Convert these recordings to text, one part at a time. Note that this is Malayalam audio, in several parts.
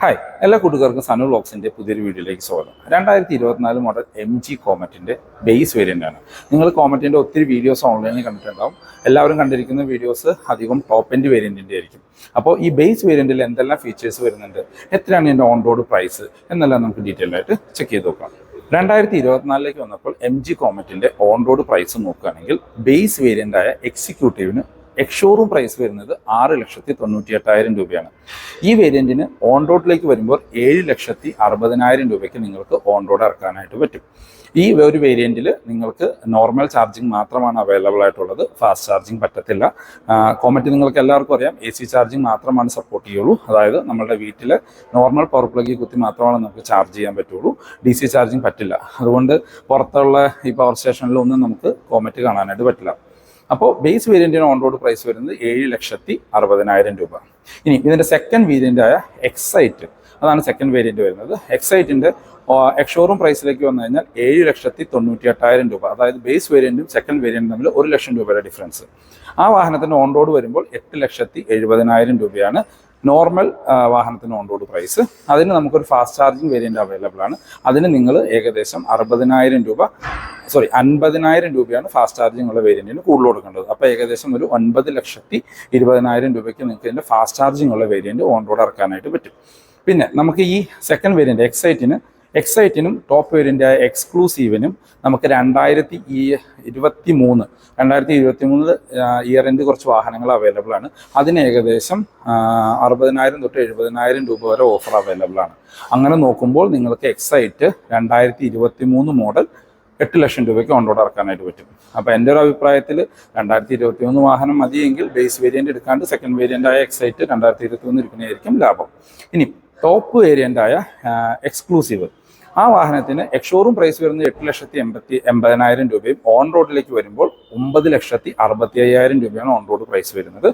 ഹായ് എല്ലാ കൂട്ടുകാർക്കും സനു ബ്ലോക്സിന്റെ പുതിയൊരു വീഡിയോയിലേക്ക് സ്വാഗതം. രണ്ടായിരത്തി ഇരുപത്തിനാല് മോഡൽ എം ജി കോമറ്റിന്റെ ബേസ് വേരിയന്റ് ആണ്. നിങ്ങൾ കോമറ്റിന്റെ ഒത്തിരി വീഡിയോസ് ഓൺലൈനിൽ കണ്ടിട്ടുണ്ടാവും. എല്ലാവരും കണ്ടിരിക്കുന്ന വീഡിയോസ് അധികം ടോപ്പ് എൻഡ് വേരിയന്റിന്റെ ആയിരിക്കും. അപ്പോൾ ഈ ബേസ് വേരിയന്റിൽ എന്തെല്ലാം ഫീച്ചേഴ്സ് വരുന്നുണ്ട്? എത്രയാണ് ഇതിന്റെ ഓൺ റോഡ് പ്രൈസ് എന്നെല്ലാം നമുക്ക് ഡീറ്റെയിൽ ആയിട്ട് ചെക്ക് ചെയ്ത് നോക്കാം. രണ്ടായിരത്തി ഇരുപത്തിനാലിലേക്ക് വന്നപ്പോൾ എം ജി കോമറ്റിന്റെ ഓൺ റോഡ് പ്രൈസ് നോക്കുകയാണെങ്കിൽ ബേസ് വേരിയന്റ് ആയ എക്സിക്യൂട്ടീവിന് എക്സ്ഷോറൂം പ്രൈസ് വരുന്നത് ആറ് ലക്ഷത്തി തൊണ്ണൂറ്റി എട്ടായിരം രൂപയാണ്. ഈ വേരിയന്റിന് ഓൺ റോഡിലേക്ക് വരുമ്പോൾ ഏഴ് ലക്ഷത്തി അറുപതിനായിരം രൂപയ്ക്ക് നിങ്ങൾക്ക് ഓൺ റോഡ് ഇറക്കാനായിട്ട് പറ്റും. ഈ ഒരു വേരിയന്റിൽ നിങ്ങൾക്ക് നോർമൽ ചാർജിങ് മാത്രമാണ് അവൈലബിൾ ആയിട്ടുള്ളത്. ഫാസ്റ്റ് ചാർജിങ് പറ്റത്തില്ല. കോമറ്റ് നിങ്ങൾക്ക് എല്ലാവർക്കും അറിയാം. എ സി ചാർജിങ് മാത്രമാണ് സപ്പോർട്ട് ചെയ്യുള്ളൂ. അതായത് നമ്മുടെ വീട്ടിൽ നോർമൽ പവർ പ്ലഗിൽ കുത്തി മാത്രമാണ് നമുക്ക് ചാർജ് ചെയ്യാൻ പറ്റുള്ളൂ. ഡി സി ചാർജിങ് പറ്റില്ല. അതുകൊണ്ട് പുറത്തുള്ള ഈ പവർ സ്റ്റേഷനിലൊന്നും നമുക്ക് കോമറ്റ് കാണാനായിട്ട് പറ്റില്ല. അപ്പോൾ ബേസ് വേരിയന്റിന് ഓൺ റോഡ് പ്രൈസ് വരുന്നത് ഏഴ് ലക്ഷത്തി അറുപതിനായിരം രൂപ ഇനി ഇതിന്റെ സെക്കൻഡ് വേരിയന്റായ എക്സൈറ്റ് അതാണ് സെക്കൻഡ് വേരിയന്റ് വരുന്നത്. എക്സൈറ്റിന്റെ എക്ഷോറൂം പ്രൈസിലേക്ക് വന്നു കഴിഞ്ഞാൽ ഏഴ് ലക്ഷത്തി തൊണ്ണൂറ്റി എട്ടായിരം രൂപ. അതായത് ബേസ് വേരിയന്റും സെക്കൻഡ് വേരിയന്റും തമ്മിൽ ഒരു ലക്ഷം രൂപയുടെ ഡിഫറൻസ് ആ വാഹനത്തിന്റെ ഓൺ റോഡ് വരുമ്പോൾ എട്ട് ലക്ഷത്തി എഴുപതിനായിരം രൂപയാണ് നോർമൽ വാഹനത്തിന് ഓൺ റോഡ് പ്രൈസ്. അതിന് നമുക്കൊരു ഫാസ്റ്റ് ചാർജിങ് വേരിയന്റ് അവൈലബിൾ ആണ്. അതിന് നിങ്ങൾ ഏകദേശം അറുപതിനായിരം രൂപ സോറി അൻപതിനായിരം രൂപയാണ് ഫാസ്റ്റ് ചാർജിങ് ഉള്ള വേരിയന്റിന് കൂടുതൽ കൊടുക്കേണ്ടത്. അപ്പോൾ ഏകദേശം ഒരു ഒൻപത് ലക്ഷത്തി ഇരുപതിനായിരം രൂപയ്ക്ക് നിങ്ങൾക്ക് ഇതിന്റെ ഫാസ്റ്റ് ചാർജിങ് ഉള്ള വേരിയന്റ് ഓൺ റോഡ് ഇറക്കാനായിട്ട് പറ്റും. പിന്നെ നമുക്ക് ഈ സെക്കൻഡ് വേരിയന്റ് എക്സൈറ്റിന് എക്സൈറ്റിനും ടോപ്പ് വേരിയന്റായ എക്സ്ക്ലൂസീവിനും നമുക്ക് രണ്ടായിരത്തി ഇരുപത്തി മൂന്ന് രണ്ടായിരത്തി ഇരുപത്തി മൂന്ന് ഇയർ എൻഡ് കുറച്ച് വാഹനങ്ങൾ അവൈലബിൾ ആണ്. അതിന് ഏകദേശം അറുപതിനായിരം തൊട്ട് എഴുപതിനായിരം രൂപ വരെ ഓഫർ അവൈലബിൾ ആണ്. അങ്ങനെ നോക്കുമ്പോൾ നിങ്ങൾക്ക് എക്സൈറ്റ് രണ്ടായിരത്തി ഇരുപത്തി മൂന്ന് മോഡൽ എട്ട് ലക്ഷം രൂപയ്ക്ക് ഓൺറോഡ് ഇറക്കാനായിട്ട് പറ്റും. അപ്പോൾ എന്റെ ഒരു അഭിപ്രായത്തിൽ രണ്ടായിരത്തി ഇരുപത്തി മൂന്ന് വാഹനം മതിയെങ്കിൽ ബേസ് വേരിയന്റ് എടുക്കാണ്ട് സെക്കൻഡ് വേരിയന്റ് ആയ എക്സൈറ്റ് രണ്ടായിരത്തി ഇരുപത്തി മൂന്ന് ഇരിക്കുന്നതായിരിക്കും ലാഭം ഇനി ടോപ്പ് വേരിയന്റായ എക്സ്ക്ലൂസീവ് ആ വാഹനത്തിന് എക്ഷോറും പ്രൈസ് വരുന്നത് എട്ട് ലക്ഷത്തി എൺപത്തി എൺപതിനായിരം രൂപയും ഓൺ റോഡിലേക്ക് വരുമ്പോൾ ഒമ്പത് ലക്ഷത്തി അറുപത്തി അയ്യായിരം രൂപയാണ് ഓൺ റോഡ് പ്രൈസ് വരുന്നത്.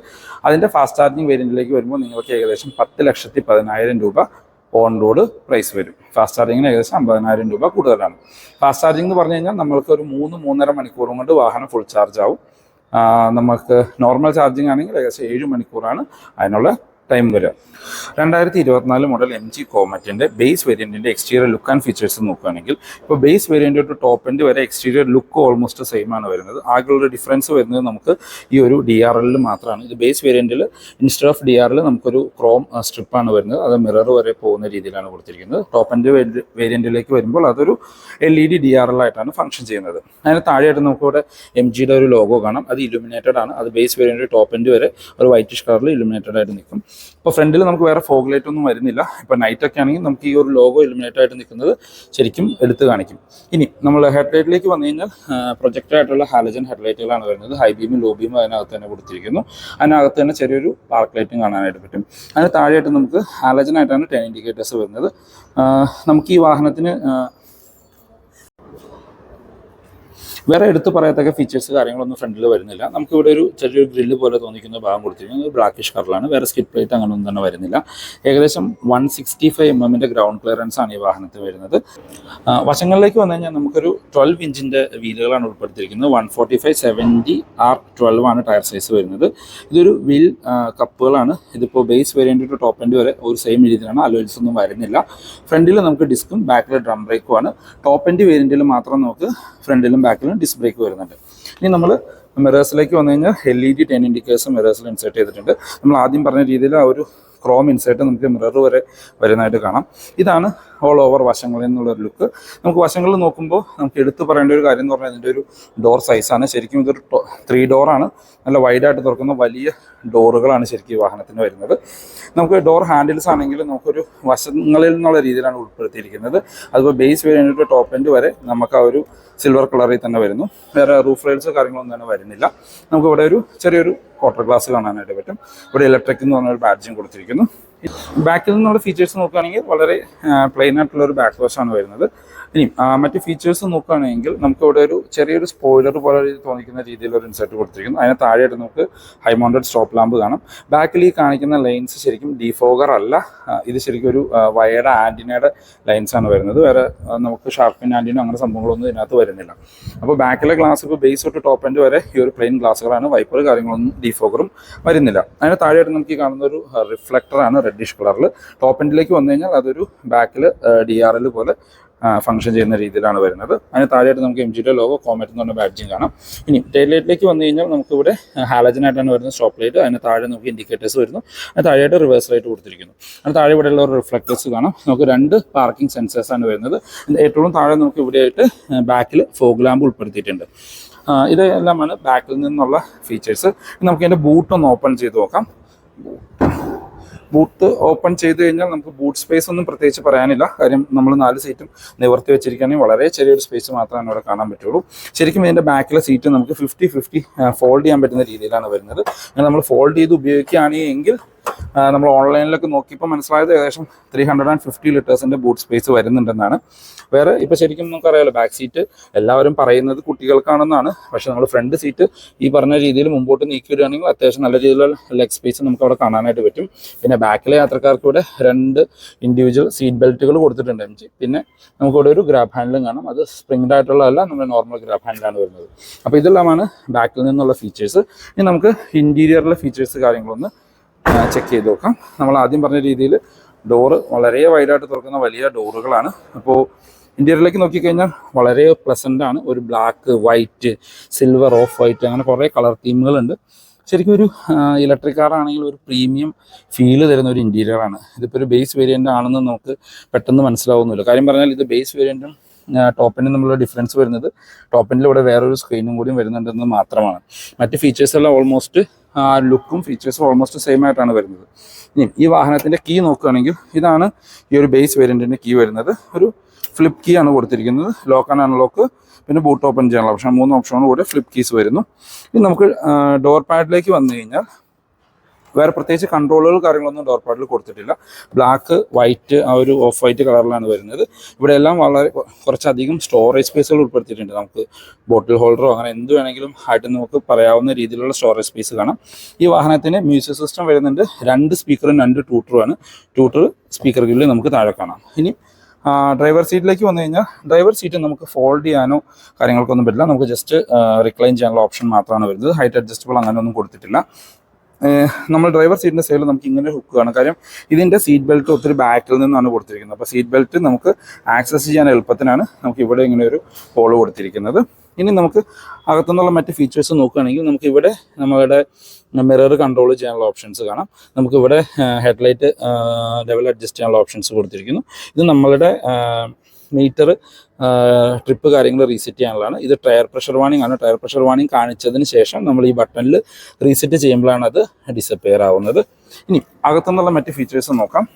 അതിന്റെ ഫാസ്റ്റ് ചാർജിങ് വേരിയന്റിലേക്ക് വരുമ്പോൾ നിങ്ങൾക്ക് ഏകദേശം പത്ത് ലക്ഷത്തി പതിനായിരം രൂപ ഓൺ റോഡ് പ്രൈസ് വരും. ഫാസ്റ്റ് ചാർജിങ്ങിന് ഏകദേശം അമ്പതിനായിരം രൂപ കൂടുതലാണ്. ഫാസ്റ്റ് ചാർജിംഗ് എന്ന് പറഞ്ഞു കഴിഞ്ഞാൽ നമ്മൾക്ക് ഒരു മൂന്ന് മൂന്നര മണിക്കൂറും കൊണ്ട് വാഹനം ഫുൾ ചാർജ് ആവും. നമുക്ക് നോർമൽ ചാർജിങ് ആണെങ്കിൽ ഏകദേശം ഏഴ് മണിക്കൂറാണ്. അതിനുള്ള ടൈം വരാം രണ്ടായിരത്തി ഇരുപത്തിനാല് മോഡൽ എം ജി കോമറ്റിന്റെ ബേസ് വേരിയന്റിന്റെ എക്സ്റ്റീരിയർ ലുക്ക് ആൻഡ് ഫീച്ചേഴ്സ് നോക്കുകയാണെങ്കിൽ ഇപ്പോൾ base variant to top end വരെ എക്സ്റ്റീരിയർ ലുക്ക് ഓൾമോസ്റ്റ് സെയിം ആണ് വരുന്നത്. ആകെയുള്ള ഡിഫറൻസ് വരുന്നത് നമുക്ക് ഈ ഒരു ഡി ആർ എല്ലിൽ മാത്രമാണ് ഇത് ബേസ് വേരിയന്റിൽ ഇൻസ്റ്റർ ഓഫ് ഡി ആറിൽ നമുക്കൊരു ക്രോം സ്ട്രിപ്പാണ് വരുന്നത്. അത് മിറർ വരെ പോകുന്ന രീതിയിലാണ് കൊടുത്തിരിക്കുന്നത്. ടോപ്പ് എൻഡ് വേരിയന്റിലേക്ക് വരുമ്പോൾ അതൊരു L E D D R L ആയിട്ടാണ് ഫംഗ്ഷൻ ചെയ്യുന്നത്. അതിന് താഴെയായിട്ട് നമുക്കിവിടെ എം ജിയുടെ ഒരു ലോഗോ കാണാം. അത് ഇലുമിനേറ്റഡ് ആണ്. അത് ബേസ് വേരിയന്റ് ടോപ്പ് എൻഡ് വരെ ഒരു വൈറ്റിഷ് കളറിൽ ഇലുമിനേറ്റഡ് ആയിട്ട് നിൽക്കും. ഇപ്പോൾ ഫ്രണ്ടിൽ നമുക്ക് വേറെ ഫോഗ് ലൈറ്റ് ഒന്നും വരുന്നില്ല. ഇപ്പോൾ നൈറ്റ് ഒക്കെ ആണെങ്കിൽ നമുക്ക് ഈ ഒരു ലോഗോ ഇലുമിനേറ്റ് ആയിട്ട് നിൽക്കുന്നത് ശരിക്കും എടുത്തു കാണിക്കും. ഇനി നമ്മൾ ഹെഡ് ലൈറ്റിലേക്ക് വന്നു കഴിഞ്ഞാൽ പ്രൊജക്റ്റ് ആയിട്ടുള്ള ഹാലജൻ ഹെഡ് ലൈറ്റുകളാണ് വരുന്നത്. ഹൈ ബീമും ലോ ബീമും അതിനകത്ത് തന്നെ കൊടുത്തിരിക്കുന്നു. അതിനകത്ത് തന്നെ ചെറിയൊരു പാർക്ക് ലൈറ്റും കാണാനായിട്ട് പറ്റും. അതിന് താഴെയായിട്ട് നമുക്ക് ഹാലജൻ ആയിട്ടാണ് ടെൻ ഇൻഡിക്കേറ്റേഴ്സ് വരുന്നത്. നമുക്ക് ഈ വാഹനത്തിന് ആ, വേറെ എടുത്ത് പറയത്തക്ക ഫീച്ചേഴ്സ് കാര്യങ്ങളൊന്നും ഫ്രണ്ടിൽ വരുന്നില്ല. നമുക്ക് ഇവിടെ ഒരു ചെറിയൊരു ഗ്രില്ല് പോലെ തോന്നിക്കുന്ന ഭാഗം കൊടുത്തിരിക്കുന്നത് ബ്ലാക്കിഷ് കളറിലാണ് വേറെ സ്കിറ്റ് പ്ലേറ്റ് അങ്ങനെയൊന്നും തന്നെ വരുന്നില്ല. ഏകദേശം വൺ സിക്സ്റ്റി ഫൈവ് എം എമ്മിന്റെ ഗ്രൗണ്ട് ക്ലിയറൻസ് ആണ് ഈ വാഹനത്തിൽ വരുന്നത്. വശങ്ങളിലേക്ക് വന്നു കഴിഞ്ഞാൽ നമുക്കൊരു ട്വൽവ് ഇഞ്ചിന്റെ വീലുകളാണ് ഉൾപ്പെടുത്തിയിരിക്കുന്നത്. One forty five seventy R twelve ആണ് ടയർ സൈസ് വരുന്നത്. ഇതൊരു വീൽ കപ്പുകളാണ് ഇതിപ്പോൾ base variant to top end വരെ ഒരു സെയിം രീതിയിലാണ്. അലോയിൽസ് ഒന്നും വരുന്നില്ല. ഫ്രണ്ടിൽ നമുക്ക് ഡിസ്കും ബാക്കിൽ ഡ്രം ബ്രേക്കും ആണ്. ടോപ്പ് എൻഡ് വേരിയന്റിൽ മാത്രം നമുക്ക് ഫ്രണ്ടിലും ബാക്കിലും ഡിസ്ക് ബ്രേക്ക് വരുന്നുണ്ട്. ഇനി നമ്മൾ മിറേഴ്സിലേക്ക് വന്നു കഴിഞ്ഞാൽ L E D turn indicators മിറേഴ്സിൽ insert ചെയ്തിട്ടുണ്ട്. നമ്മൾ ആദ്യം പറഞ്ഞ രീതിയിൽ ആ ഒരു ക്രോം ഇൻസേർട്ട് നമുക്ക് മിറർ വരെ വരുന്നതായിട്ട് കാണാം. ഇതാണ് ഓൾ ഓവർ വശങ്ങളിൽ നിന്നുള്ളൊരു ലുക്ക് നമുക്ക് വശങ്ങളിൽ നോക്കുമ്പോൾ നമുക്ക് എടുത്തു പറയേണ്ട ഒരു കാര്യം എന്ന് പറഞ്ഞാൽ ഇതിന്റെ ഒരു ഡോർ സൈസാണ് ശരിക്കും ഇതൊരു ത്രീ ഡോറാണ് നല്ല വൈഡായിട്ട് തുറക്കുന്ന വലിയ ഡോറുകളാണ് ശരിക്കും ഈ വാഹനത്തിന് വരുന്നത്. നമുക്ക് ഡോർ ഹാൻഡിൽസ് ആണെങ്കിൽ നമുക്കൊരു വശങ്ങളിൽ നിന്നുള്ള രീതിയിലാണ് ഉൾപ്പെടുത്തിയിരിക്കുന്നത്. അതുപോലെ ബേസ് വേരിയന്റ് ടോപ്പ് എൻഡ് വരെ നമുക്ക് ആ ഒരു സിൽവർ കളറിൽ തന്നെ വരുന്നു. വേറെ റൂഫ് റെയിൽസ് കാര്യങ്ങളൊന്നും തന്നെ വരുന്നില്ല. നമുക്ക് ഇവിടെ ഒരു ചെറിയൊരു ക്വാർട്ടർ ഗ്ലാസ് കാണാനായിട്ട് പറ്റും. ഇവിടെ ഇലക്ട്രിക് എന്ന് പറഞ്ഞൊരു ബാഡ്ജും കൊടുത്തിരിക്കുന്നു. ബാക്കിൽ നിന്നുള്ള ഫീച്ചേഴ്സ് നോക്കുകയാണെങ്കിൽ വളരെ പ്ലെയിൻ ആയിട്ടുള്ള ഒരു ബാക്ക് വാഷ് ആണ് വരുന്നത്. ഇനി മറ്റ് ഫീച്ചേഴ്സ് നോക്കുകയാണെങ്കിൽ നമുക്ക് ഇവിടെ ഒരു ചെറിയൊരു സ്പോയിലർ പോലെ തോന്നിക്കുന്ന രീതിയിൽ ഒരു ഇൻസെർട്ട് കൊടുത്തിരിക്കുന്നു. അതിന് താഴെയായിട്ട് നമുക്ക് ഹൈ മൗണ്ടഡ് സ്റ്റോപ്പ് ലാമ്പ് കാണാം. ബാക്കിൽ ഈ കാണിക്കുന്ന ലൈൻസ് ശരിക്കും ഡിഫോഗർ അല്ല. ഇത് ശരിക്കും ഒരു വയർഡ് ആന്റിനയുടെ ലൈൻസാണ് വരുന്നത്. വേറെ നമുക്ക് ഷാർപ്പിൻ ആന്റിനോ അങ്ങനെ സംഭവങ്ങളൊന്നും ഇതിനകത്ത് വരുന്നില്ല. അപ്പോൾ ബാക്കിലെ ഗ്ലാസ് ഇപ്പോൾ ബേസ് തൊട്ട് ടോപ്പ് എൻഡ് വരെ ഈ ഒരു പ്ലെയിൻ ഗ്ലാസ്സുകളാണ് വൈപ്പർ കാര്യങ്ങളൊന്നും ഡിഫോഗറും വരുന്നില്ല. അതിന് താഴെയായിട്ട് നമുക്ക് കാണുന്ന ഒരു റിഫ്ലക്ടറാണ് റെഡിഷ് കളറിൽ ടോപ്പ് എൻഡിലേക്ക് വന്നു കഴിഞ്ഞാൽ അതൊരു ബാക്കിൽ ഡി ആർ എൽ പോലെ ഫംഗ്ഷൻ ചെയ്യുന്ന രീതിയിലാണ് വരുന്നത്. അതിന് താഴെയായിട്ട് നമുക്ക് എം ജിയുടെ ലോഗോ കോമറ്റ് എന്ന് പറഞ്ഞ ബാഡ്ജിങ് കാണാം. ഇനി ടെയിൽ ലൈറ്റിലേക്ക് വന്നു കഴിഞ്ഞാൽ നമുക്ക് ഇവിടെ ഹാലജൻ ആയിട്ടാണ് വരുന്നത് സ്റ്റോപ്പ് ലൈറ്റ് അതിന് താഴെ നമുക്ക് ഇൻഡിക്കേറ്റേഴ്സ് വരുന്നു. അതിന് താഴെയായിട്ട് റിവേഴ്സ് ലൈറ്റ് കൊടുത്തിരിക്കുന്നു. അതിന് താഴെ ഇവിടെയുള്ള റിഫ്ലക്ടേഴ്സ് കാണാം. നമുക്ക് രണ്ട് പാർക്കിംഗ് സെൻസേഴ്സ് ആണ് വരുന്നത്. ഏറ്റവും താഴെ നമുക്ക് ഇവിടെയായിട്ട് ബാക്കിൽ ഫോഗ് ലാമ്പ് ഉൾപ്പെടുത്തിയിട്ടുണ്ട്. ഇതെല്ലാമാണ് ബാക്കിൽ നിന്നുള്ള ഫീച്ചേഴ്സ് നമുക്ക് ഇതിന്റെ ബൂട്ടൊന്ന് ഓപ്പൺ ചെയ്ത് നോക്കാം. ബൂട്ട് ഓപ്പൺ ചെയ്ത് കഴിഞ്ഞാൽ നമുക്ക് ബൂട്ട് സ്പേസ് ഒന്നും പ്രത്യേകിച്ച് പറയാനില്ല. കാര്യം നമ്മൾ നാല് സീറ്റും നിവർത്തി വെച്ചിരിക്കുകയാണെങ്കിൽ വളരെ ചെറിയൊരു സ്പേസ് മാത്രമേ ഇവിടെ കാണാൻ പറ്റുള്ളൂ. ശരിക്കും ഇതിന്റെ ബാക്കിലെ സീറ്റ് നമുക്ക് ഫിഫ്റ്റി ഫിഫ്റ്റി ഫോൾഡ് ചെയ്യാൻ പറ്റുന്ന രീതിയിലാണ് വരുന്നത്. നമ്മൾ ഫോൾഡ് ചെയ്ത് ഉപയോഗിക്കുകയാണെങ്കിൽ നമ്മൾ ഓൺലൈനിലൊക്കെ നോക്കിയപ്പോൾ മനസ്സിലായത് ഏകദേശം ത്രീ ഹൺഡ്രഡ് ആൻഡ് ഫിഫ്റ്റി ലിറ്റേഴ്സിന്റെ ബൂട്ട് സ്പേസ് വരുന്നുണ്ടെന്നാണ്. വേറെ ഇപ്പോൾ ശരിക്കും നമുക്കറിയാലോ ബാക്ക് സീറ്റ് എല്ലാവരും പറയുന്നത് കുട്ടികൾക്കാണെന്നാണ്. പക്ഷേ നമ്മൾ ഫ്രണ്ട് സീറ്റ് ഈ പറഞ്ഞ രീതിയിൽ മുമ്പോട്ട് നീക്കി വരികയാണെങ്കിൽ അത്യാവശ്യം നല്ല രീതിയിലുള്ള ലെഗ് സ്പേസ് നമുക്ക് അവിടെ കാണാനായിട്ട് പറ്റും. പിന്നെ ബാക്കിലെ യാത്രക്കാർക്ക് ഇവിടെ രണ്ട് ഇൻഡിവിജ്വൽ സീറ്റ് ബെൽറ്റുകൾ കൊടുത്തിട്ടുണ്ട് എം ജി പിന്നെ നമുക്കിവിടെ ഒരു ഗ്രാബ് ഹാൻഡിലും കാണാം. അത് സ്പ്രിംഗ് ആയിട്ടുള്ളതല്ല നമ്മുടെ നോർമൽ ഗ്രാബ് ഹാൻഡിലാണ് വരുന്നത്. അപ്പോൾ ഇതെല്ലാമാണ് ബാക്കിൽ നിന്നുള്ള ഫീച്ചേഴ്സ് ഇനി നമുക്ക് ഇന്റീരിയറിലെ ഫീച്ചേഴ്സ് കാര്യങ്ങളൊന്ന് ചെക്ക് ചെയ്ത് നോക്കാം. നമ്മൾ ആദ്യം പറഞ്ഞ രീതിയിൽ ഡോറ് വളരെ വൈഡായിട്ട് തുറക്കുന്ന വലിയ ഡോറുകളാണ് അപ്പോൾ ഇന്ത്യയിലേക്ക് നോക്കിക്കഴിഞ്ഞാൽ വളരെ പ്ലസന്റ് ആണ്. ഒരു black white silver off white അങ്ങനെ കുറേ കളർ തീമുകളുണ്ട് ശരിക്കും ഒരു ഇലക്ട്രിക് കാർ ആണെങ്കിൽ ഒരു പ്രീമിയം ഫീൽ തരുന്ന ഒരു ഇന്റീരിയറാണ് ഇതിപ്പോൾ ഒരു ബേസ് വേരിയന്റ് ആണെന്ന് നമുക്ക് പെട്ടെന്ന് മനസ്സിലാവുന്നില്ല. കാര്യം പറഞ്ഞാൽ ഇത് ബേസ് വേരിയന്റും ടോപ്പിനും തമ്മിലുള്ള ഡിഫറൻസ് വരുന്നത് ടോപ്പിന്റെ ഇവിടെ വേറൊരു സ്ക്രീനും കൂടിയും വരുന്നുണ്ടെന്ന് മാത്രമാണ്. മറ്റ് ഫീച്ചേഴ്സ് എല്ലാം ഓൾമോസ്റ്റ് ലുക്കും ഫീച്ചേഴ്സും ഓൾമോസ്റ്റ് സെയിം ആയിട്ടാണ് വരുന്നത്. ഇനി ഈ വാഹനത്തിന്റെ കീ നോക്കുകയാണെങ്കിൽ ഇതാണ് ഈ ഒരു ബേസ് വേരിയന്റിന്റെ കീ വരുന്നത്. ഒരു ഫ്ലിപ്പ് കീ ആണ് കൊടുത്തിരിക്കുന്നത്. ലോക്ക് ആൻഡ് അൺലോക്ക് പിന്നെ ബൂട്ട് ഓപ്പൺ ചെയ്യാനുള്ള ഓപ്ഷൻ മൂന്ന് ഓപ്ഷനോട് കൂടെ ഫ്ലിപ്പ് കീസ് വരുന്നു. ഇനി നമുക്ക് ഡോർ പാഡിലേക്ക് വന്നു കഴിഞ്ഞാൽ വേറെ പ്രത്യേകിച്ച് കൺട്രോളുകൾ കാര്യങ്ങളൊന്നും ഡോർ പാഡിൽ കൊടുത്തിട്ടില്ല. ബ്ലാക്ക് വൈറ്റ് ആ ഒരു ഓഫ് വൈറ്റ് കളറിലാണ് വരുന്നത്. ഇവിടെ എല്ലാം വളരെ കുറച്ചധികം സ്റ്റോറേജ് സ്പേസുകൾ ഉൾപ്പെടുത്തിയിട്ടുണ്ട്. നമുക്ക് ബോട്ടിൽ ഹോൾഡറോ അങ്ങനെ എന്ത് വേണമെങ്കിലും ആയിട്ട് നമുക്ക് പറയാവുന്ന രീതിയിലുള്ള സ്റ്റോറേജ് സ്പേസ് കാണാം. ഈ വാഹനത്തിന് മ്യൂസിക് സിസ്റ്റം വരുന്നുണ്ട്. രണ്ട് സ്പീക്കറും രണ്ട് ട്യൂട്ടറുമാണ് ട്യൂട്ടർ സ്പീക്കർ ഗ്രില്ല് നമുക്ക് താഴെ കാണാം. ഇനി ഡ്രൈവർ സീറ്റിലേക്ക് വന്നു കഴിഞ്ഞാൽ ഡ്രൈവർ സീറ്റ് നമുക്ക് ഫോൾഡ് ചെയ്യാനോ കാര്യങ്ങൾക്കൊന്നും പറ്റില്ല. നമുക്ക് ജസ്റ്റ് റിക്ലൈൻ ചെയ്യാനുള്ള ഓപ്ഷൻ മാത്രമാണ് വരുന്നത്. ഹൈറ്റ് അഡ്ജസ്റ്റബിൾ അങ്ങനെയൊന്നും കൊടുത്തിട്ടില്ല. നമ്മൾ ഡ്രൈവർ സീറ്റിന്റെ സൈഡിൽ നമുക്ക് ഇങ്ങനെ ഹുക്ക് കാണാം. കാര്യം ഇതിന്റെ സീറ്റ് ബെൽറ്റ് ഒത്തിരി ബാക്കിൽ നിന്നാണ് കൊടുത്തിരിക്കുന്നത്. അപ്പോൾ സീറ്റ് ബെൽറ്റ് നമുക്ക് ആക്സസ് ചെയ്യാൻ എളുപ്പത്തിനാണ് നമുക്ക് ഇവിടെ ഇങ്ങനെ ഒരു ഹോൾ കൊടുത്തിരിക്കുന്നത്. ഇനി നമുക്ക് അകത്തുനിന്നുള്ള മറ്റ് ഫീച്ചേഴ്സ് നോക്കുകയാണെങ്കിൽ നമുക്ക് ഇവിടെ നമ്മുടെ മിറർ കൺട്രോൾ ചെയ്യാനുള്ള ഓപ്ഷൻസ് കാണാം. നമുക്കിവിടെ ഹെഡ്ലൈറ്റ് ലെവൽ അഡ്ജസ്റ്റ് ചെയ്യാനുള്ള ഓപ്ഷൻസ് കൊടുത്തിരിക്കുന്നു. ഇത് നമ്മളുടെ മീറ്റർ ട്രിപ്പ് കാര്യങ്ങൾ റീസെറ്റ് ചെയ്യാനുള്ളതാണ്. ഇത് ടയർ പ്രഷർ വാണിംഗ് ആണ്. ടയർ പ്രഷർ വാണിംഗ് കാണിച്ചതിന് ശേഷം നമ്മൾ ഈ ബട്ടണിൽ റീസെറ്റ് ചെയ്യുമ്പോഴാണ് അത് ഡിസപ്പിയർ ആവുന്നത്. ഇനി അകത്തുനിന്നുള്ള മറ്റ് ഫീച്ചേഴ്സ് നോക്കാം.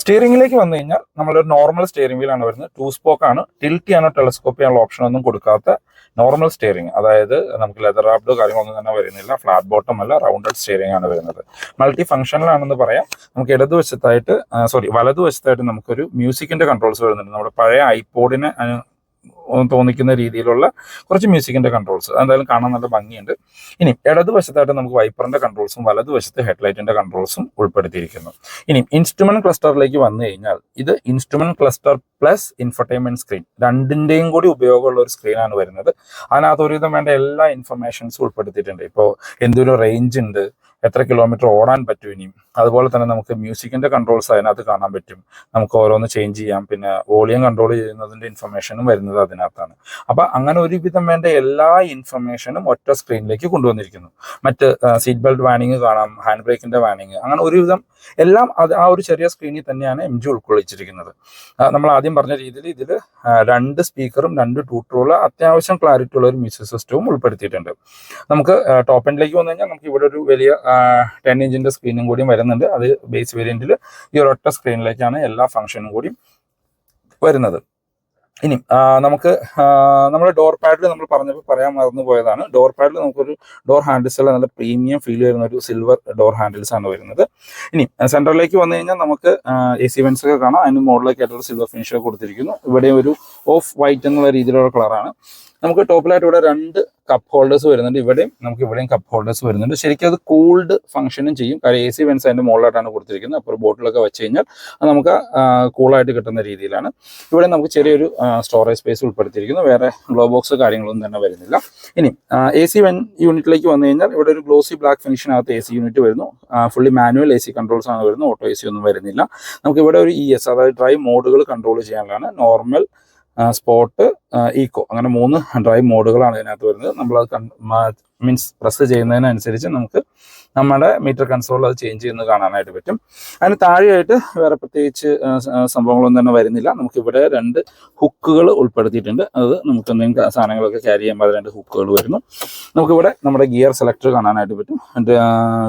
സ്റ്റിയറിംഗിലേക്ക് വന്നു കഴിഞ്ഞാൽ നമ്മളൊരു നോർമൽ സ്റ്റിയറിംഗ് വീലാണ് വരുന്നത്. ടൂ സ്പോക്ക് ആണ്. ടിൽറ്റ് ചെയ്യാനോ ടെലസ്കോപ്പ് ചെയ്യാനുള്ള ഓപ്ഷൻ ഒന്നും കൊടുക്കാത്ത നോർമൽ സ്റ്റിയറിംഗ് അതായത് നമുക്ക് ലെതർ റാബ്ഡോ കാര്യങ്ങളൊന്നും തന്നെ വരുന്നില്ല ഫ്ലാറ്റ് ബോട്ടം അല്ല റൗണ്ടഡ് സ്റ്റിയറിംഗ് ആണ് വരുന്നത്. മൾട്ടി ഫംഗ്ഷനിലാണെന്ന് പറയാം. നമുക്ക് ഇടതുവശത്തായിട്ട് സോറി വലതുവശത്തായിട്ട് നമുക്കൊരു മ്യൂസിക്കിന്റെ കൺട്രോൾസ് വരുന്നുണ്ട്. നമ്മുടെ പഴയ ഐപോഡിനെ തോന്നിക്കുന്ന രീതിയിലുള്ള കുറച്ച് മ്യൂസിക്കിന്റെ കൺട്രോൾസ്. എന്തായാലും കാണാൻ നല്ല ഭംഗിയുണ്ട്. ഇനി ഇടതുവശത്തായിട്ട് നമുക്ക് വൈപ്പറിന്റെ കൺട്രോൾസും വലതുവശത്ത് ഹെഡ്ലൈറ്റിന്റെ കൺട്രോൾസും ഉൾപ്പെടുത്തിയിരിക്കുന്നു. ഇനി ഇൻസ്ട്രുമെന്റ് ക്ലസ്റ്ററിലേക്ക് വന്നു കഴിഞ്ഞാൽ ഇത് instrument cluster plus infotainment screen രണ്ടിന്റെയും കൂടി ഉപയോഗമുള്ള ഒരു സ്ക്രീനാണ് വരുന്നത്. അതിനകത്ത് ഒരുവിധം വേണ്ട എല്ലാ ഇൻഫർമേഷൻസും ഉൾപ്പെടുത്തിയിട്ടുണ്ട്. ഇപ്പോൾ എന്തൊരു റേഞ്ച് ഉണ്ട് എത്ര കിലോമീറ്റർ ഓടാൻ പറ്റും ഇനിയും. അതുപോലെ തന്നെ നമുക്ക് മ്യൂസിക്കിന്റെ കൺട്രോൾസ് അതിനകത്ത് കാണാൻ പറ്റും. നമുക്ക് ഓരോന്ന് ചേഞ്ച് ചെയ്യാം. പിന്നെ വോളിയം കൺട്രോൾ ചെയ്യുന്നതിന്റെ ഇൻഫർമേഷനും വരുന്നത് അതിനകത്താണ്. അപ്പൊ അങ്ങനെ ഒരുവിധം വേണ്ട എല്ലാ ഇൻഫർമേഷനും ഒറ്റ സ്ക്രീനിലേക്ക് കൊണ്ടുവന്നിരിക്കുന്നു. മറ്റ് സീറ്റ് ബെൽറ്റ് വാണിങ് കാണാം ഹാൻഡ് ബ്രേക്കിന്റെ വാണിങ് അങ്ങനെ ഒരുവിധം എല്ലാം അത് ആ ഒരു ചെറിയ സ്ക്രീനിൽ തന്നെയാണ് എം ജി ഉൾക്കൊള്ളിച്ചിരിക്കുന്നത്. നമ്മൾ ആദ്യം പറഞ്ഞ രീതിയിൽ ഇതിൽ രണ്ട് സ്പീക്കറും രണ്ട് ട്യൂട്ടറുള്ള അത്യാവശ്യം ക്ലാരിറ്റി ഉള്ള ഒരു മ്യൂസിക് സിസ്റ്റവും ഉൾപ്പെടുത്തിയിട്ടുണ്ട്. നമുക്ക് ടോപ്പ് എൻഡിലേക്ക് വന്നു കഴിഞ്ഞാൽ നമുക്ക് ഇവിടെ ഒരു വലിയ ടെൻ ഇഞ്ചിന്റെ സ്ക്രീനും കൂടിയും വരുന്നുണ്ട്. അത് ബേസ് വേരിയന്റിൽ ഈ ഒരൊറ്റ സ്ക്രീനിലേക്കാണ് എല്ലാ ഫംഗ്ഷനും കൂടിയും വരുന്നത്. ഇനി നമുക്ക് നമ്മുടെ ഡോർ പാഡിൽ നമ്മൾ പറഞ്ഞപ്പോൾ പറയാൻ മറന്നു പോയതാണ്. ഡോർ പാഡിൽ നമുക്കൊരു ഡോർ ഹാൻഡിൽസ് നല്ല പ്രീമിയം ഫീൽ വരുന്ന ഒരു സിൽവർ ഡോർ ഹാൻഡിൽസ് ആണ് വരുന്നത്. ഇനി സെന്ററിലേക്ക് വന്നു കഴിഞ്ഞാൽ നമുക്ക് എ സി വെൻസ് ഒക്കെ കാണാം. അതിന് മോഡലൊക്കെ ആയിട്ടുള്ള സിൽവർ ഫിനിഷ് കൊടുത്തിരിക്കുന്നു. ഇവിടെ ഒരു ഓഫ് വൈറ്റ് എന്നുള്ള രീതിയിലുള്ള കളറാണ് നമുക്ക് ടോപ്പിലായിട്ട് ഇവിടെ രണ്ട് കപ്പ് ഹോൾഡേഴ്സ് വരുന്നുണ്ട്. ഇവിടെയും നമുക്ക് ഇവിടെയും കപ്പ് ഹോൾഡേഴ്സ് വരുന്നുണ്ട്. ശരിക്കും അത് കൂൾഡ് ഫംഗ്ഷനും ചെയ്യും. കാര്യം എ സി വെൻസ് അതിന്റെ മുകളിലായിട്ടാണ് കൊടുത്തിരിക്കുന്നത്. അപ്പോൾ ഒരു ബോട്ടിലൊക്കെ വെച്ച് കഴിഞ്ഞാൽ നമുക്ക് കൂളായിട്ട് കിട്ടുന്ന രീതിയിലാണ്. ഇവിടെ നമുക്ക് ചെറിയൊരു സ്റ്റോറേജ് സ്പേസ് ഉൾപ്പെടുത്തിയിരിക്കുന്നു. വേറെ ഗ്ലോ ബോക്സ് കാര്യങ്ങളൊന്നും തന്നെ വരുന്നില്ല. ഇനി എ സി വെൻ യൂണിറ്റിലേക്ക് വന്നു കഴിഞ്ഞാൽ ഇവിടെ ഒരു ഗ്ലോസി ബ്ലാക്ക് ഫിനിഷിനകത്ത് എ സി യൂണിറ്റ് വരുന്നു. Fully manual A C controls ആണ് വരുന്നത്. ഓട്ടോ എ സി ഒന്നും വരുന്നില്ല. നമുക്ക് ഇവിടെ ഒരു ഇ എസ് അതായത് ഡ്രൈവ് മോഡുകൾ കൺട്രോൾ ചെയ്യാനുള്ളതാണ്. നോർമൽ സ്പോട്ട് ഈക്കോ അങ്ങനെ മൂന്ന് ഡ്രൈവ് മോഡുകളാണ് ഇതിനകത്ത് വരുന്നത്. നമ്മൾ അത് മീൻസ് പ്രസ് ചെയ്യുന്നതിനനുസരിച്ച് നമുക്ക് നമ്മുടെ മീറ്റർ കൺസോൾ അത് ചേഞ്ച് ചെയ്യുന്നത് കാണാനായിട്ട് പറ്റും. അതിന് താഴെയായിട്ട് വേറെ പ്രത്യേകിച്ച് സംഭവങ്ങളൊന്നും തന്നെ വരുന്നില്ല. നമുക്ക് ഇവിടെ രണ്ട് ഹുക്കുകൾ ഉൾപ്പെടുത്തിയിട്ടുണ്ട്. അത് നമുക്ക് എന്തെങ്കിലും സാധനങ്ങളൊക്കെ ക്യാരി ചെയ്യുമ്പോൾ രണ്ട് ഹുക്കുകൾ വരുന്നു. നമുക്കിവിടെ നമ്മുടെ ഗിയർ സെലക്ടർ കാണാനായിട്ട് പറ്റും.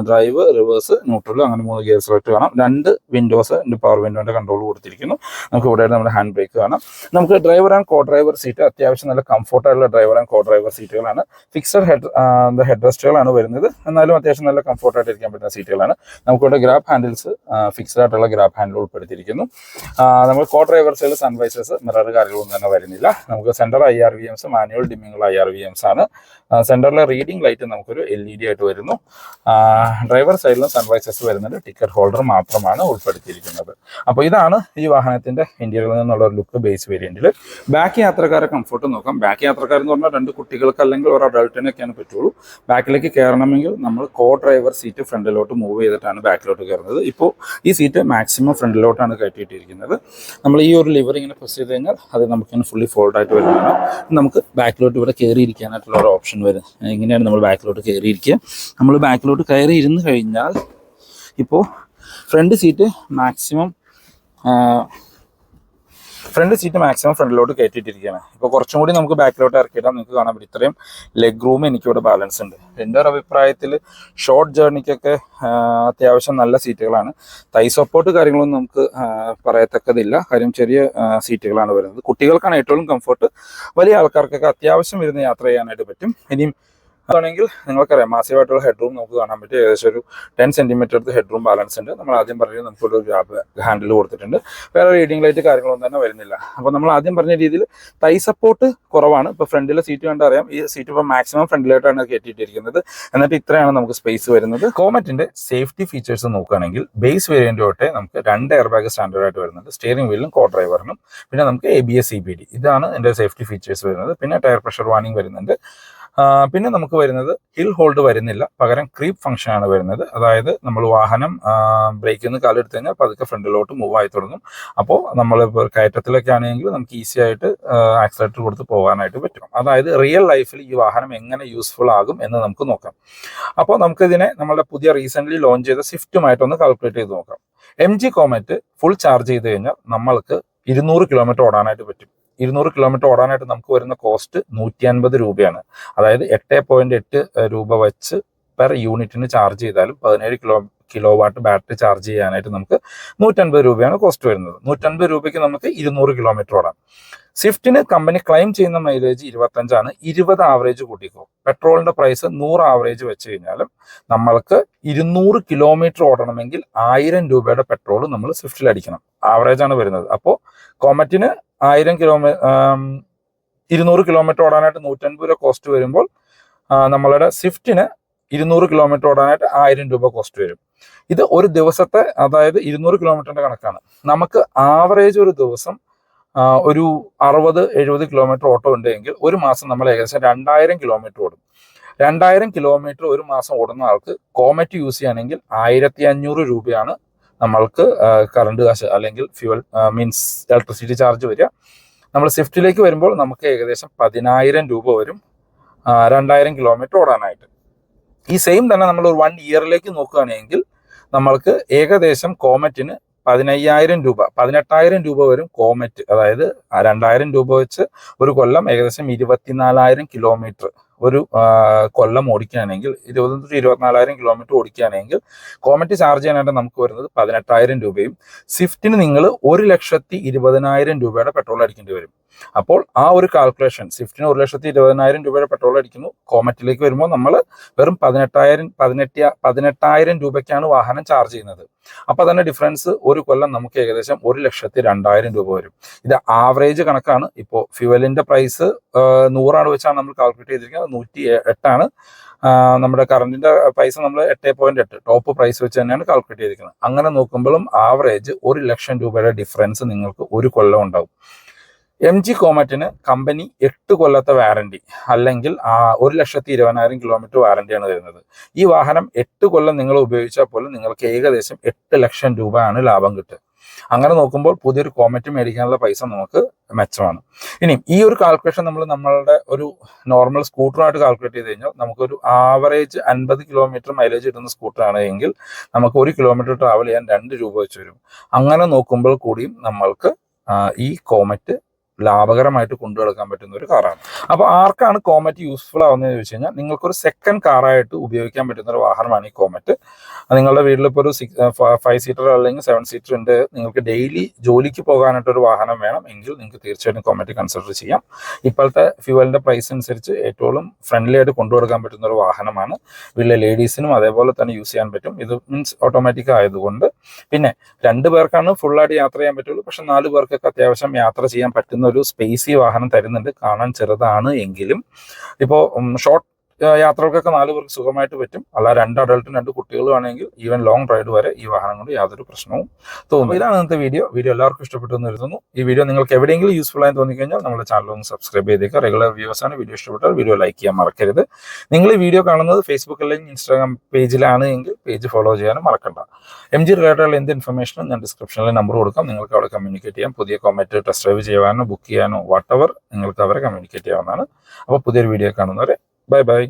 ഡ്രൈവ് റിവേഴ്സ് ന്യൂട്രൽ അങ്ങനെ മൂന്ന് ഗിയർ സെലക്ടർ കാണാം. രണ്ട് വിൻഡോസ് പവർ വിൻഡോന്റെ കൺട്രോൾ കൊടുത്തിരിക്കുന്നു. നമുക്ക് ഇവിടെ നമ്മുടെ ഹാൻഡ് ബ്രേക്ക് കാണാം. നമുക്ക് driver and co driver seat അത്യാവശ്യം നല്ല കംഫർട്ടായിട്ടുള്ള ഡ്രൈവർ ആൻഡ് കോ ഡ്രൈവർ സീറ്റുകളാണ് ഫിക്സഡ് ഹെഡ് ഹെഡ് റെസ്റ്റുകളാണ് വരുന്നത്. എന്നാലും അത്യാവശ്യം നല്ല കംഫർട്ടായിട്ട് ഇരിക്കാൻ പറ്റുന്ന സീറ്റുകളാണ്. നമുക്കിവിടെ ഗ്രാബ് ഹാൻഡിൽസ് ഫിക്സ്ഡ് ആയിട്ടുള്ള ഗ്രാബ് ഹാൻഡിൽ ഉൾപ്പെടുത്തിയിരിക്കുന്നു. നമ്മൾ കോ ഡ്രൈവേഴ്സിൽ സൺവൈസേഴ്സ് മിറർ കാര്യങ്ങളൊന്നും തന്നെ വരുന്നില്ല. നമുക്ക് centre I R V Ms manual ഡിമ്മിങ്ങുള്ള I R V Ms ആണ്. സെന്ററിലെ റീഡിംഗ് ലൈറ്റ് നമുക്കൊരു എൽ ഇ ഡി ആയിട്ട് വരുന്നു. ഡ്രൈവർ സൈഡിലും സൺറൈസസ് വരുന്നുണ്ട് ടിക്കറ്റ് ഹോൾഡർ മാത്രമാണ് ഉൾപ്പെടുത്തിയിരിക്കുന്നത്. അപ്പോൾ ഇതാണ് ഈ വാഹനത്തിന്റെ ഇന്ത്യയിൽ നിന്നുള്ള ഒരു ലുക്ക് ബേസ് വേരിയന്റിൽ ബാക്ക് യാത്രക്കാരെ കംഫർട്ട് നോക്കാം. ബാക്ക് യാത്രക്കാരെന്ന് പറഞ്ഞാൽ രണ്ട് കുട്ടികൾക്ക് അല്ലെങ്കിൽ ഒരു അഡൾട്ടിനൊക്കെയാണ് പറ്റുള്ളൂ. ബാക്കിലേക്ക് കയറണമെങ്കിൽ നമ്മൾ കോ ഡ്രൈവർ സീറ്റ് ഫ്രണ്ടിലോട്ട് മൂവ് ചെയ്തിട്ടാണ് ബാക്കിലോട്ട് കയറുന്നത്. ഇപ്പോൾ ഈ സീറ്റ് മാക്സിമം ഫ്രണ്ടിലോട്ടാണ് കയറ്റിയിട്ടിരിക്കുന്നത്. നമ്മൾ ഈ ഒരു ലിവർ ഇങ്ങനെ പ്രസ് ചെയ്ത് കഴിഞ്ഞാൽ അത് നമുക്കിങ്ങനെ ഫുള്ളി ഫോൾഡായിട്ട് വരുന്നതാണ്. നമുക്ക് ബാക്കിലോട്ട് ഇവിടെ കയറിയിരിക്കാനായിട്ടുള്ള ഒരു ഓപ്ഷൻ വരും. ഇങ്ങനെയാണ് നമ്മൾ ബാക്കിലോട്ട് കയറിയിരിക്കുക. നമ്മൾ ബാക്കിലോട്ട് കയറി ഇരുന്ന് കഴിഞ്ഞാൽ ഇപ്പോൾ front seat maximum front seat maximum ഫ്രണ്ടിലോട്ട് കയറ്റിയിട്ടിരിക്കുകയാണ്. ഇപ്പോൾ കുറച്ചും കൂടി നമുക്ക് ബാക്കിലോട്ട് ഇറക്കിയിട്ടാൽ നിങ്ങൾക്ക് കാണാൻ പറ്റും. ഇത്രയും ലെഗ് റൂം എനിക്കിവിടെ ബാലൻസ് ഉണ്ട്. എന്റെ ഒരു അഭിപ്രായത്തിൽ ഷോർട്ട് ജേർണിക്കൊക്കെ അത്യാവശ്യം നല്ല സീറ്റുകളാണ്. തൈ സപ്പോർട്ട് കാര്യങ്ങളൊന്നും നമുക്ക് പറയത്തക്കതില്ല. കാര്യം ചെറിയ സീറ്റുകളാണ് വരുന്നത്. കുട്ടികൾക്കാണ് ഏറ്റവും കംഫർട്ട് വലിയ ആൾക്കാർക്കൊക്കെ അത്യാവശ്യം ഇരുന്ന് യാത്ര ചെയ്യാനായിട്ട് പറ്റും. ഇനിയും ആണെങ്കിൽ നിങ്ങൾക്കറിയാം മാസീവായിട്ടുള്ള ഹെഡ് റൂം നമുക്ക് കാണാൻ പറ്റും. ഏകദേശം ഒരു ടെൻ സെന്റിമീറ്റർ അടുത്ത് ഹെഡ് റൂം ബാലൻസ് ഉണ്ട്. നമ്മൾ ആദ്യം പറഞ്ഞത് നമുക്കൊരു ഗ്രാബ് ഹാൻഡിൽ കൊടുത്തിട്ടുണ്ട്. വേറെ റീഡിംഗ് ലൈറ്റ് കാര്യങ്ങളൊന്നും തന്നെ വരുന്നില്ല. അപ്പോൾ നമ്മൾ ആദ്യം പറഞ്ഞ രീതിയിൽ തൈ സപ്പോർട്ട് കുറവാണ്. ഇപ്പോൾ ഫ്രണ്ടിലെ സീറ്റ് കണ്ടറിയാം ഈ സീറ്റ് ഇപ്പോൾ മാക്സിമം ഫ്രണ്ടിലായിട്ടാണ് കയറ്റിയിട്ടിരിക്കുന്നത് എന്നിട്ട് ഇത്രയാണ് നമുക്ക് സ്പേസ് വരുന്നത്. കോമറ്റിന്റെ സേഫ്റ്റി ഫീച്ചേഴ്സ് നോക്കുകയാണെങ്കിൽ ബേസ് വേരിയന്റ് നമുക്ക് രണ്ട് എയർ ബാഗ് സ്റ്റാൻഡേർഡ് ആയിട്ട് വരുന്നുണ്ട്. സ്റ്റിയറിംഗ് വീലും കോ ഡ്രൈവറിനും പിന്നെ നമുക്ക് A B S C B D ഇതാണ് എന്റെ സേഫ്റ്റി ഫീച്ചേഴ്സ് വരുന്നത്. പിന്നെ ടയർ പ്രഷർ വാർണിംഗ് വരുന്നുണ്ട്. പിന്നെ നമുക്ക് വരുന്നത് ഹിൽ ഹോൾഡ് വരുന്നില്ല. പകരം ക്രീപ്പ് ഫംഗ്ഷൻ ആണ് വരുന്നത്. അതായത് നമ്മൾ വാഹനം ബ്രേക്കിൽ നിന്ന് കാലെടുത്ത് കഴിഞ്ഞാൽ പതുക്കെ ഫ്രണ്ടിലോട്ട് മൂവ് ആയി തുടങ്ങും. അപ്പോൾ നമ്മൾ ഇപ്പോൾ കയറ്റത്തിലൊക്കെ ആണെങ്കിൽ നമുക്ക് ഈസി ആയിട്ട് ആക്സിലേറ്റർ കൊടുത്ത് പോകാനായിട്ട് പറ്റും. അതായത് റിയൽ ലൈഫിൽ ഈ വാഹനം എങ്ങനെ യൂസ്ഫുൾ ആകും എന്ന് നമുക്ക് നോക്കാം. അപ്പോൾ നമുക്കിതിനെ നമ്മളുടെ പുതിയ റീസെന്റ്ലി ലോഞ്ച് ചെയ്ത സ്വിഫ്റ്റുമായിട്ടൊന്ന് കാൽക്കുലേറ്റ് ചെയ്ത് നോക്കാം. M G Comet full charge ചെയ്ത് കഴിഞ്ഞാൽ നമ്മൾക്ക് ഇരുന്നൂറ് കിലോമീറ്റർ ഓടാനായിട്ട് പറ്റും. ഇരുന്നൂറ് കിലോമീറ്റർ ഓടാനായിട്ട് നമുക്ക് വരുന്ന കോസ്റ്റ് നൂറ്റി അൻപത് രൂപയാണ്. അതായത് എട്ട് പോയിന്റ് എട്ട് രൂപ വെച്ച് പെർ യൂണിറ്റിന് ചാർജ് ചെയ്താലും പതിനേഴ് kilo kilo watt battery charge ചെയ്യാനായിട്ട് നമുക്ക് നൂറ്റൻപത് രൂപയാണ് കോസ്റ്റ് വരുന്നത്. നൂറ്റൻപത് രൂപയ്ക്ക് നമുക്ക് ഇരുന്നൂറ് കിലോമീറ്റർ ഓടാം. സ്വിഫ്റ്റിന് കമ്പനി ക്ലെയിം ചെയ്യുന്ന മൈലേജ് ഇരുപത്തഞ്ചാണ്. ഇരുപത് ആവറേജ് കൂട്ടിക്കോ. പെട്രോളിന്റെ പ്രൈസ് നൂറ് ആവറേജ് വെച്ച് കഴിഞ്ഞാലും നമ്മൾക്ക് ഇരുന്നൂറ് കിലോമീറ്റർ ഓടണമെങ്കിൽ ആയിരം രൂപയുടെ പെട്രോൾ നമ്മൾ സ്വിഫ്റ്റിൽ അടിക്കണം. ആവറേജ് ആണ് വരുന്നത്. അപ്പോൾ കോമറ്റിന് ആയിരം കിലോമീറ്റർ ഇരുന്നൂറ് കിലോമീറ്റർ ഓടാനായിട്ട് നൂറ്റൻപത് രൂപ കോസ്റ്റ് വരുമ്പോൾ നമ്മളുടെ സ്വിഫ്റ്റിന് ഇരുന്നൂറ് കിലോമീറ്റർ ഓടാനായിട്ട് ആയിരം രൂപ കോസ്റ്റ് വരും. ഇത് ഒരു ദിവസത്തെ അതായത് ഇരുന്നൂറ് കിലോമീറ്ററിന്റെ കണക്കാണ്. നമുക്ക് ആവറേജ് ഒരു ദിവസം ഒരു അറുപത് എഴുപത് കിലോമീറ്റർ ഓട്ടോ ഉണ്ടെങ്കിൽ ഒരു മാസം നമ്മൾ ഏകദേശം രണ്ടായിരം കിലോമീറ്റർ ഓടും. രണ്ടായിരം കിലോമീറ്റർ ഒരു മാസം ഓടുന്ന ആൾക്ക് കോമറ്റ് യൂസ് ചെയ്യുകയാണെങ്കിൽ ആയിരത്തി അഞ്ഞൂറ് രൂപയാണ് നമ്മൾക്ക് കറണ്ട് കാശ് അല്ലെങ്കിൽ ഫ്യൂവൽ മീൻസ് ഇലക്ട്രിസിറ്റി ചാർജ് വരിക. നമ്മൾ സ്വിഫ്റ്റിലേക്ക് വരുമ്പോൾ നമുക്ക് ഏകദേശം പതിനായിരം രൂപ വരും രണ്ടായിരം കിലോമീറ്റർ ഓടാനായിട്ട്. ഈ സെയിം തന്നെ നമ്മൾ ഒരു വൺ ഇയറിലേക്ക് നോക്കുകയാണെങ്കിൽ നമ്മൾക്ക് ഏകദേശം കോമറ്റിന് പതിനയ്യായിരം രൂപ പതിനെട്ടായിരം രൂപ വരും കോമറ്റ്. അതായത് രണ്ടായിരം രൂപ വെച്ച് ഒരു കൊല്ലം ഏകദേശം ഇരുപത്തിനാലായിരം കിലോമീറ്റർ ഒരു കൊല്ലം ഓടിക്കുകയാണെങ്കിൽ ഇരുപത് ടു ഇരുപത്തിനാലായിരം കിലോമീറ്റർ ഓടിക്കുകയാണെങ്കിൽ കോമറ്റ് ചാർജ് ചെയ്യാനായിട്ട് നമുക്ക് വരുന്നത് പതിനെട്ടായിരം രൂപയും സ്വിഫ്റ്റിന് നിങ്ങൾ ഒരു ലക്ഷത്തി ഇരുപതിനായിരം രൂപയുടെ പെട്രോൾ അടിക്കേണ്ടി വരും. അപ്പോൾ ആ ഒരു കാൽക്കുലേഷൻ സ്വിഫ്റ്റിന് ഒരു ലക്ഷത്തി ഇരുപതിനായിരം രൂപയുടെ പെട്രോൾ അടിക്കുന്നു. കോമറ്റിലേക്ക് വരുമ്പോൾ നമ്മൾ വെറും പതിനെട്ടായിരം പതിനെട്ട് പതിനെട്ടായിരം രൂപയ്ക്കാണ് വാഹനം ചാർജ് ചെയ്യുന്നത്. അപ്പോൾ തന്നെ ഡിഫറൻസ് ഒരു കൊല്ലം നമുക്ക് ഏകദേശം ഒരു ലക്ഷത്തി രണ്ടായിരം രൂപ വരും. ഇത് ആവറേജ് കണക്കാണ്. ഇപ്പോൾ ഫ്യുവലിന്റെ പ്രൈസ് നൂറാണ് വെച്ചാണ് നമ്മൾ കാൽക്കുലേറ്റ് ചെയ്തിരിക്കുന്നത്. നൂറ്റി എട്ടാണ്. നമ്മുടെ കറണ്ടിന്റെ പൈസ നമ്മൾ എട്ട് പോയിന്റ് എട്ട്. ടോപ്പ് പ്രൈസ് വെച്ച് തന്നെയാണ് കാൽക്കുലേറ്റ് ചെയ്തിരിക്കുന്നത്. അങ്ങനെ നോക്കുമ്പോഴും ആവറേജ് ഒരു ലക്ഷം രൂപയുടെ ഡിഫറൻസ് നിങ്ങൾക്ക് ഒരു കൊല്ലം ഉണ്ടാവും. എം ജി കോമറ്റിന് കമ്പനി എട്ട് കൊല്ലത്തെ വാറണ്ടി അല്ലെങ്കിൽ ഒരു ലക്ഷത്തി ഇരുപതിനായിരം കിലോമീറ്റർ വാറണ്ടിയാണ് തരുന്നത്. ഈ വാഹനം എട്ട് കൊല്ലം നിങ്ങൾ ഉപയോഗിച്ചാൽ പോലും നിങ്ങൾക്ക് ഏകദേശം എട്ട് ലക്ഷം രൂപയാണ് ലാഭം കിട്ടുക. അങ്ങനെ നോക്കുമ്പോൾ പുതിയൊരു കോമറ്റ് മേടിക്കാനുള്ള പൈസ നമുക്ക് മെച്ചമാണ്. ഇനി ഈ ഒരു കാൽക്കുലേഷൻ നമ്മൾ നമ്മളുടെ ഒരു നോർമൽ സ്കൂട്ടറുമായിട്ട് കാൽക്കുലേറ്റ് ചെയ്ത് കഴിഞ്ഞാൽ നമുക്കൊരു ആവറേജ് അൻപത് കിലോമീറ്റർ മൈലേജ് ഇടുന്ന സ്കൂട്ടറാണ് എങ്കിൽ നമുക്ക് ഒരു കിലോമീറ്റർ ട്രാവൽ ചെയ്യാൻ രണ്ട് രൂപ വെച്ച് വരും. അങ്ങനെ നോക്കുമ്പോൾ കൂടിയും നമ്മൾക്ക് ഈ കോമറ്റ് ലാഭകരമായിട്ട് കൊണ്ടുനടക്കാൻ പറ്റുന്ന ഒരു കാറാണ് അപ്പോൾ ആർക്കാണ് കോമറ്റ് യൂസ്ഫുൾ ആവുന്നതെന്ന് ചോദിച്ചു കഴിഞ്ഞാൽ നിങ്ങൾക്കൊരു സെക്കൻഡ് കാറായിട്ട് ഉപയോഗിക്കാൻ പറ്റുന്ന ഒരു വാഹനമാണ് ഈ കോമറ്റ് നിങ്ങളുടെ വീട്ടിലിപ്പോൾ ഒരു സിക്സ് ഫൈവ് സീറ്റർ അല്ലെങ്കിൽ സെവൻ സീറ്റർ ഉണ്ട്. നിങ്ങൾക്ക് ഡെയിലി ജോലിക്ക് പോകാനായിട്ട് ഒരു വാഹനം വേണം എങ്കിൽ നിങ്ങൾക്ക് തീർച്ചയായിട്ടും കോമറ്റ് കൺസിഡർ ചെയ്യാം. ഇപ്പോഴത്തെ ഫ്യൂവലിന്റെ പ്രൈസ് അനുസരിച്ച് ഏറ്റവും ഫ്രണ്ട്ലി ആയിട്ട് കൊണ്ടുകൊടുക്കാൻ പറ്റുന്ന ഒരു വാഹനമാണ്. വീട്ടിലെ ലേഡീസിനും അതേപോലെ തന്നെ യൂസ് ചെയ്യാൻ പറ്റും. ഇത് മീൻസ് ഓട്ടോമാറ്റിക് ആയതുകൊണ്ട്. പിന്നെ രണ്ട് പേർക്കാണ് ഫുള്ളായിട്ട് യാത്ര ചെയ്യാൻ പറ്റുള്ളൂ. പക്ഷെ നാല് പേർക്കൊക്കെ അത്യാവശ്യം യാത്ര ചെയ്യാൻ പറ്റുന്ന ഒരു സ്പേസി വാഹനം തരുന്നുണ്ട്. കാണാൻ ചെറുതാണ് എങ്കിലും. ഇപ്പോൾ ഷോർട്ട് യാത്രകൾക്കൊക്കെ നാല് പേർക്ക് സുഖമായിട്ട് പറ്റും. അല്ല രണ്ട് അഡൾട്ടും രണ്ട് കുട്ടികളും ആണെങ്കിൽ ഈവൻ ലോങ് റൈഡ് വരെ ഈ വാഹനം കൊണ്ട് യാതൊരു പ്രശ്നവും തോന്നുന്നു ഇതാണ് ഇന്നത്തെ വീഡിയോ വീഡിയോ എല്ലാവർക്കും ഇഷ്ടപ്പെട്ടു എന്ന് കരുതുന്നു. ഈ വീഡിയോ നിങ്ങൾക്ക് എവിടെയെങ്കിലും യൂസ്ഫുൾ ആയി തോന്നിക്കഴിഞ്ഞാൽ നമ്മുടെ ചാനൽ ഒന്ന് സബ്സ്ക്രൈബ് ചെയ്തേക്കുക. റെഗുലർ വ്യൂവേഴ്സ് ആണ്. വീഡിയോ ഇഷ്ടപ്പെട്ടാൽ വീഡിയോ ലൈക്ക് ചെയ്യാൻ മറക്കരുത്. നിങ്ങൾ ഈ വീഡിയോ കാണുന്നത് ഫേസ്ബുക്ക് അല്ലെങ്കിൽ ഇൻസ്റ്റാഗ്രാം പേജിലാണ് എങ്കിൽ പേജ് ഫോളോ ചെയ്യാനും മറക്കണ്ട. എം ജി റിലേറ്റഡ് എന്ത് ഇൻഫർമേഷനും ഞാൻ ഡിസ്ക്രിപ്ഷനിൽ നമ്പർ കൊടുക്കാം. നിങ്ങൾക്ക് അവിടെ കമ്മ്യൂണിക്കേറ്റ് ചെയ്യാം. പുതിയ കോമറ്റ് ടെസ്റ്റ് ഡ്രൈവ് ചെയ്യാനോ ബുക്ക് ചെയ്യാനോ വാട്ട് എവർ നിങ്ങൾക്ക് അവരെ കമ്മ്യൂണിക്കേറ്റ് ചെയ്യാവുന്നതാണ്. അപ്പോൾ പുതിയൊരു വീഡിയോ കാണുന്നവരെ ബൈ ബൈ